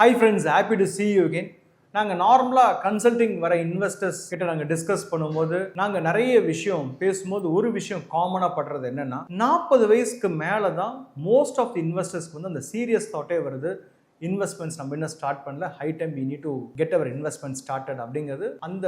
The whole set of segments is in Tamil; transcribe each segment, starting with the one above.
Hi friends happy to see you again நாங்கள் நார்மலாக கன்சல்டிங் வர இன்வெஸ்டர்ஸ் கிட்ட நாங்கள் டிஸ்கஸ் பண்ணும்போது நாங்கள் நிறைய விஷயம் பேசும்போது ஒரு விஷயம் காமனாக படுறது என்னென்னா நாற்பது வயசுக்கு மேலே தான் மோஸ்ட் ஆஃப் தி இன்வெஸ்டர்ஸ்க்கு வந்து அந்த சீரியஸ் தாட்டே வருது. இன்வெஸ்ட்மெண்ட்ஸ் நம்ம இன்னும் ஸ்டார்ட் பண்ணல. High time we need to get our investment started அப்படிங்கிறது அந்த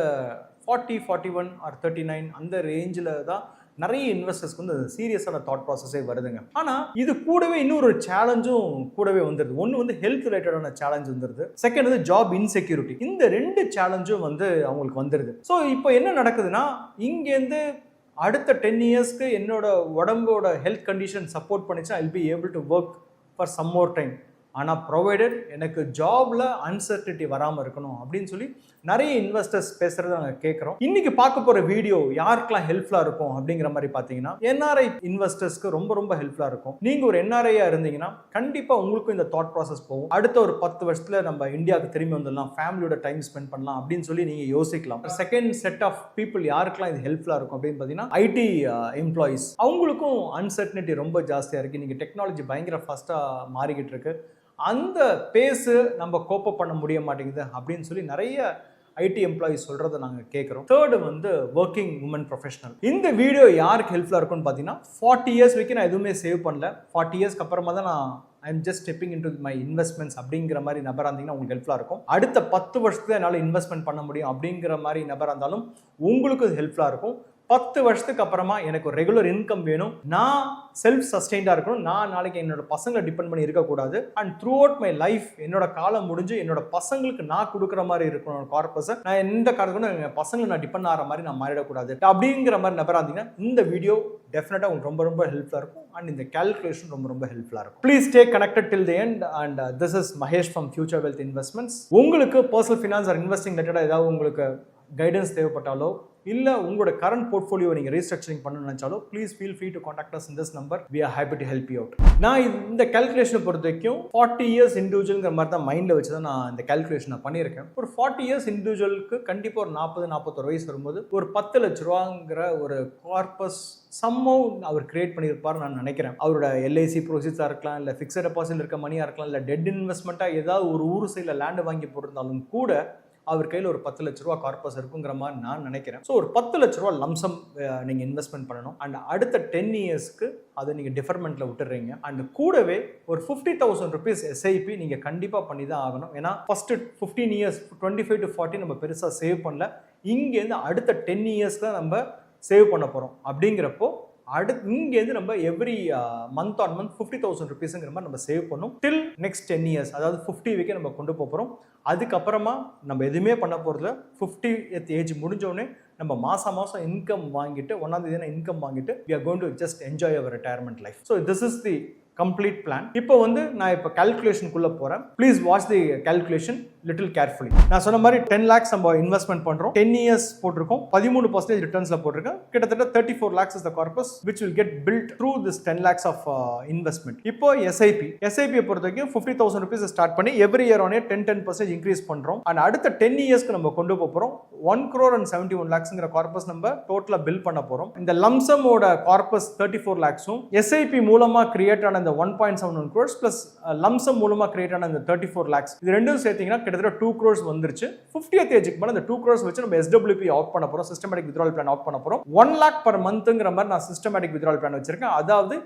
forty forty one or thirty nine அந்த ரேஞ்சில் தான் நிறைய இன்வெஸ்டர்ஸ்க்கு வந்து சீரியஸான தாட் ப்ராசஸே வருதுங்க. ஆனால் இது கூடவே இன்னொரு சேலஞ்சும் கூடவே வந்துடுது ஒன்று வந்து ஹெல்த் ரிலேட்டடான சேலஞ்ச் வந்துடுது செகண்ட் வந்து ஜாப் இன்செக்யூரிட்டி இந்த ரெண்டு சேலஞ்சும் வந்து அவங்களுக்கு வந்துடுது ஸோ இப்போ என்ன நடக்குதுன்னா இங்கேருந்து அடுத்த டென் இயர்ஸ்க்கு என்னோட உடம்போட health condition support பண்ணிச்சா I be able to work for some more time ஆனால் ப்ரொவைடட் எனக்கு ஜாபில் அன்சர்டிட்டி வராமல் இருக்கணும் அப்படின்னு சொல்லி நிறைய இன்வெஸ்டர்ஸ் பேசுகிறத நாங்கள் கேட்குறோம் இன்றைக்கி பார்க்க போகிற வீடியோ யாருக்கெல்லாம் ஹெல்ப்ஃபுல்லாக இருக்கும் அப்படிங்கிற மாதிரி பார்த்தீங்கன்னா என்ஆர்ஐ இன்வெஸ்டர்ஸ்க்கு ரொம்ப ரொம்ப ஹெல்ப்ஃபுல்லாக இருக்கும். நீங்கள் ஒரு என்ஆர்ஐயாக இருந்தீங்கன்னா கண்டிப்பாக உங்களுக்கும் இந்த தாட் ப்ராசஸ் போகும். அடுத்த ஒரு பத்து வருஷத்தில் நம்ம இந்தியாவுக்கு திரும்பி வந்துடலாம் ஃபேமிலியோட டைம் ஸ்பெண்ட் பண்ணலாம் அப்படின்னு சொல்லி நீங்கள் யோசிக்கலாம். செகண்ட் செட் ஆஃப் பீப்புள் யாருக்கெல்லாம் இது ஹெல்ப்ஃபுல்லாக இருக்கும் அப்படின்னு பார்த்தீங்கன்னா ஐடி எம்ப்ளாயீஸ் uh, அவங்களுக்கும் அன்சர்டனிட்டி ரொம்ப ஜாஸ்தியாக இருக்குது நீங்கள் டெக்னாலஜி பயங்கர ஃபாஸ்ட்டாக மாறிக்கிட்டு இருக்கு. அந்த பேஸு நம்ம கோப்பப் பண்ண முடிய மாட்டேங்குது அப்படின்னு சொல்லி நிறைய ஐடி எம்ப்ளாயிஸ் சொல்கிறத நாங்கள் கேட்குறோம் தேர்டு வந்து ஒர்க்கிங் உமன் ப்ரொஃபஷனல் இந்த வீடியோ யாருக்கு ஹெல்ப்ஃபுல்லாக இருக்கும்னு பார்த்தீங்கன்னா ஃபார்ட்டி இயர்ஸ் வரைக்கும் நான் எதுவுமே சேவ் பண்ணல. ஃபார்ட்டி இயர்ஸ்க்கு அப்புறமா தான் நான் I am just stepping in to my investments அப்படிங்கிற மாதிரி நபராக இருந்தீங்கன்னா உங்களுக்கு ஹெல்ப்ஃபுல்லாக இருக்கும். அடுத்த பத்து வருஷத்துல என்னால் இன்வெஸ்ட்மெண்ட் பண்ண முடியும் அப்படிங்கிற மாதிரி நபராக இருந்தாலும் உங்களுக்கு ஹெல்ப்ஃபுல்லாக இருக்கும். பத்து வருஷத்துக்கு அப்புறமா எனக்கு ஒரு ரெகுலர் இன்கம் வேணும். நான் செல்ஃப் சஸ்டெயின்டாக இருக்கணும். நான் நாளைக்கு என்னோட பசங்களை டிபெண்ட் பண்ணி இருக்கக்கூடாது. And throughout my life என்னோட காலம் முடிஞ்சு என்னோட பசங்களுக்கு நான் கொடுக்குற மாதிரி இருக்கணும். கார்பஸை நான் எந்த காலத்துக்கும் என் பசங்களை நான் டிபெண்ட் ஆகிற மாதிரி நான் மாறிடக்கூடாது. அப்படிங்கிற மாதிரி நபராக இருந்தீங்கன்னா இந்த வீடியோ டெஃபினட்டாக உங்களுக்கு ரொம்ப ரொம்ப ஹெல்ப்ஃபுல்லாக இருக்கும். அண்ட் இந்த கேல்குலேஷன் ரொம்ப ரொம்ப ஹெல்ப்ஃபுல்லாக இருக்கும். Please stay connected till the end and this is Mahesh from Future Wealth Investments உங்களுக்கு பர்சனல் ஃபினான்ஸ் ஆர் இன்வெஸ்டிங் ரிலேட்டடாக ஏதாவது உங்களுக்கு கைடன்ஸ் தேவைப்பட்டாலோ இல்லை உங்களோட கரண்ட் போர்ட்ஃபோலியோ நீங்கள் ரீஸ்ட்ரக்சரிங் பண்ணணும்னு நினச்சாலோ please feel free to contact us in this number we are happy to help you out நான் இந்த கேல்குலேஷனை பொறுத்த வரைக்கும் ஃபார்ட்டி இயர்ஸ் இண்டிவிஜுவல்ங்கிற மாதிரி தான் மைண்டில் வச்சு தான் நான் இந்த கேல்குலேஷனை பண்ணியிருக்கேன். ஒரு ஃபார்ட்டி இயர்ஸ் இண்டிவிஜுவலுக்கு கண்டிப்பாக ஒரு நாற்பது நாற்பத்தொரு வயசு வரும்போது ஒரு பத்து லட்ச ரூபாங்கிற ஒரு கார்பஸ் சம்மவ் அவர் கிரியேட் பண்ணியிருப்பார் நான் நினைக்கிறேன். அவரோட எல்ஐசி ப்ரொசீஸாக இருக்கலாம் இல்லை ஃபிக்ஸட் டெபாசிட் இருக்க மணியாக இருக்கலாம் இல்லை டெட் இன்வெஸ்ட்மெண்ட்டாக ஏதாவது ஒரு ஊர் சைடில் லேண்டு வாங்கி போட்டிருந்தாலும் கூட அவர் கையில் ஒரு பத்து லட்ச ரூபா கார்பஸ் இருக்குங்கிற மாதிரி நான் நினைக்கிறேன். ஸோ ஒரு பத்து லட்ச ரூபா லம்சம் நீங்கள் இன்வெஸ்ட்மெண்ட் பண்ணணும். அண்ட் அடுத்த டென் இயர்ஸ்க்கு அதை நீங்கள் டிஃபர்மெண்ட்டில் விட்டுறீங்க. அண்ட் கூடவே ஒரு ஃபிஃப்டி தௌசண்ட் ருபீஸ் எஸ்ஐபி நீங்கள் கண்டிப்பாக பண்ணி தான் ஆகணும். ஏன்னா first fifteen years twenty five to forty நம்ம பெருசாக சேவ் பண்ணல. இங்கேருந்து அடுத்த டென் இயர்ஸ் தான் நம்ம சேவ் பண்ண போகிறோம் அப்படிங்கிறப்போ அடுத்து இங்கேருந்து நம்ம every month on month fifty thousand ருபீஸுங்கிற மாதிரி நம்ம சேவ் பண்ணோம். டில் நெக்ஸ்ட் டென் இயர்ஸ் அதாவது ஃபிஃப்டி வரைக்கும் நம்ம கொண்டு போகிறோம் அதுக்கப்புறமா நம்ம எதுவுமே பண்ண போகிறதுல ஃபிஃப்டி எத் ஏஜ் முடிஞ்சோடனே நம்ம மாதம் மாதம் இன்கம் வாங்கிட்டு ஒன்றாம் தேதி இன்கம் வாங்கிட்டு we are going to just enjoy our retirement life so this is the complete plan இப்போ வந்து நான் இப்போ கால்குலேஷனுக்குள்ளே போகிறேன் please watch the calculation little carefully நான் சொன்ன மாதிரி டென் லேக்ஸ் நம்ம இன்வெஸ்ட்மெண்ட் பண்ணுறோம் டென் இயர்ஸ் போட்டிருக்கோம். பதிமூணு பர்சன்டேஜ் ரிட்டர்ன்ஸில் போட்டிருக்கேன். கிட்டத்தட்ட thirty four lakhs is the corpus which will get built through this ten lakhs of investment இப்போ எஸ்ஐபி எஸ்ஐபியை பொறுத்த வரைக்கும் ஃபிஃப்டி தௌசண்ட் ருபீஸ் ஸ்டார்ட் பண்ணி every year one ten ten percentage increase பண்ணுறோம் அண்ட் அடுத்த டென் இயர்ஸ்க்கு நம்ம கொண்டு போக போகிறோம் one crore and seventy one லேக்ஸ்ங்கிற corpus நம்ம டோட்டலாக பில் பண்ண போகிறோம் இந்த லம்சமோட கார்பஸ் தேர்ட்டி ஃபோர் லேக்ஸும் எஸ்ஐபி மூலமாக கிரியேட் ஆன இந்த one point seven one crores plus lumpsum மூலமாக கிரியேட் ஆன இந்த தேர்ட்டி ஃபோர் லேக்ஸ் இது ரெண்டும் சேர்த்தீங்கன்னா கிட்டத்தட்ட டூ க்ரோர்ஸ் வந்துருச்சு. ஃபிஃப்டியத் ஏஜுக்கு மேலே அந்த டூ க்ரோர்ஸ் வச்சு நம்ம எஸ்டபிள்யூபி ஆஃப் பண்ண போகிறோம் சிஸ்டமேட்டிக் வித்ரால் பிளான் ஆஃப் பண்ண போகிறோம் ஒன் லேக் பர் மந்த்துங்கிற மாதிரி நான் சிஸ்டமேட்டிக் வித்ரால் பிளான் வச்சிருக்கேன். அதாவது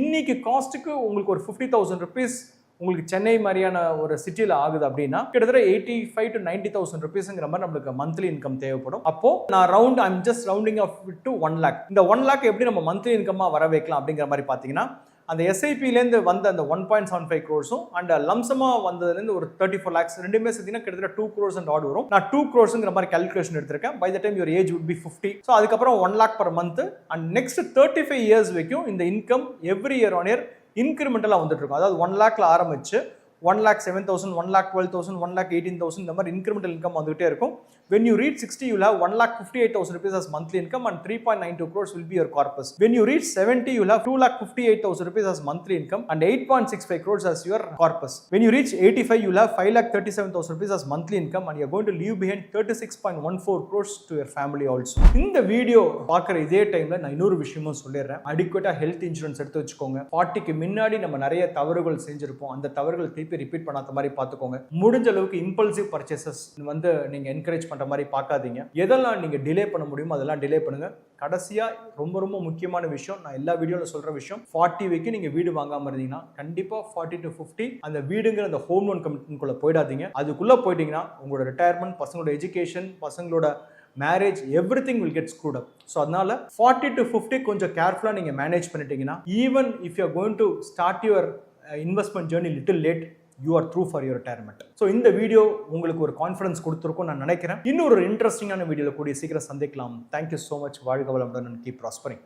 இன்னைக்கு காஸ்ட்டுக்கு உங்களுக்கு ஒரு ஃபிஃப்டி தௌசண்ட் ருபீஸ் உங்களுக்கு சென்னை மாதிரியான ஒரு சிட்டியில் ஆகுது அப்படின்னா கிட்டத்தட்ட eighty five to ninety thousand ருபீஸ்ங்கிற மாதிரி நம்மளுக்கு மந்த்லி இன்கம் தேவைப்படும். அப்போ நான் round I'm just rounding off to one lakh இந்த ஒன் லேக் எப்படி நம்ம மந்த்லி இன்கமாக வர வைக்கலாம் அப்படிங்கிற மாதிரி பார்த்தீங்கன்னா அந்த எஸ்ஐபிலேருந்து வந்த அந்த ஒன் பாயிண்ட் செவன் ஃபைவ் க்ரோர்ஸும் அண்ட் லம்சமாக வந்ததுலேருந்து ஒரு தேர்ட்டி ஃபோர் லேக்ஸ் ரெண்டுமே சேர்த்தீங்கன்னா கிட்டத்தட்ட டூ க்ரோர்ஸ் அண்ட் ஆட் வரும். நான் டூ க்ரோர்ஸுங்கிற மாதிரி கேல்குலேஷன் எடுத்திருக்கேன். By the time your age would be fifty so அதுக்கப்புறம் one lakh per month and next thirty five years வரைக்கும் இந்த income every year one year இன்க்ரிமெண்டலாக வந்துட்டு இருக்கும் அதாவது ஒன் லேக்கில் ஆரம்பிச்சு one lakh seven thousand one lakh twelve thousand one lakh eighteen thousand இந்த மாதிரி இன்க்ரிமெண்டல் இன்கம் வந்துகிட்டே இருக்கும். When you reach sixty you have one lakh fifty eight thousand rupees as monthly income and three point nine two crores will be your corpus when you reach seventy you have two lakh fifty eight thousand rupees as monthly income and eight point six five crores as your corpus when you reach eighty five you have five lakh thirty seven thousand rupees as monthly income and you going to leave behind thirty six point one four crores to your family also இந்த வீடியோ பார்க்குற இதே டைமில் நான் இன்னொரு விஷயமும் சொல்லிடுறேன். அடிக்குவேட்டாக ஹெல்த் இன்சூரன்ஸ் எடுத்து வச்சுக்கோங்க. பாட்டிக்கு முன்னாடி நம்ம நிறைய தவறுகள் செஞ்சிருப்போம். அந்த தவறுகள் திருப்பி ரிப்பீட் பண்ணாத மாதிரி பார்த்துக்கோங்க. முடிஞ்ச அளவுக்கு இம்பல்சிவ் பர்ச்சேசஸ் வந்து நீங்கள் என்கரேஜ் பண்ணுற மாதிரி பார்க்காதீங்க. எதெல்லாம் நீங்கள் டிலே பண்ண முடியுமோ அதெல்லாம் டிலே பண்ணுங்கள் கடைசியாக ரொம்ப ரொம்ப முக்கியமான விஷயம் நான் எல்லா வீடியோவில் சொல்கிற விஷயம் ஃபார்ட்டி வைக்கு நீங்கள் வீடு வாங்காமல் இருந்தீங்கன்னா கண்டிப்பாக ஃபார்ட்டி டு ஃபிஃப்டி அந்த வீடுங்கிற அந்த ஹோம் லோன் கமிட்மெண்ட்குள்ளே போயிடாதீங்க. அதுக்குள்ளே போயிட்டீங்கன்னா உங்களோட ரிட்டையர்மெண்ட் பசங்களோட எஜுகேஷன் பசங்களோட marriage everything will get screwed up so அதனால ஃபார்ட்டி டு ஃபிஃப்டி கொஞ்சம் கேர்ஃபுல்லாக நீங்கள் மேனேஜ் பண்ணிட்டீங்கன்னா even if you going to start your investment journey little late you are through for your retirement so இந்த வீடியோ உங்களுக்கு ஒரு கான்ஃபிடன்ஸ் கொடுத்துருக்கும் நான் நினைக்கிறேன். இன்னொரு இன்ட்ரெஸ்டிங்கான வீடியோவில் கூடிய சீக்கிரம் சந்திக்கலாம். தேங்க்யூ ஸோ மச் வாழ்க வளமுடன் கீப் ப்ராஸ்பரிங்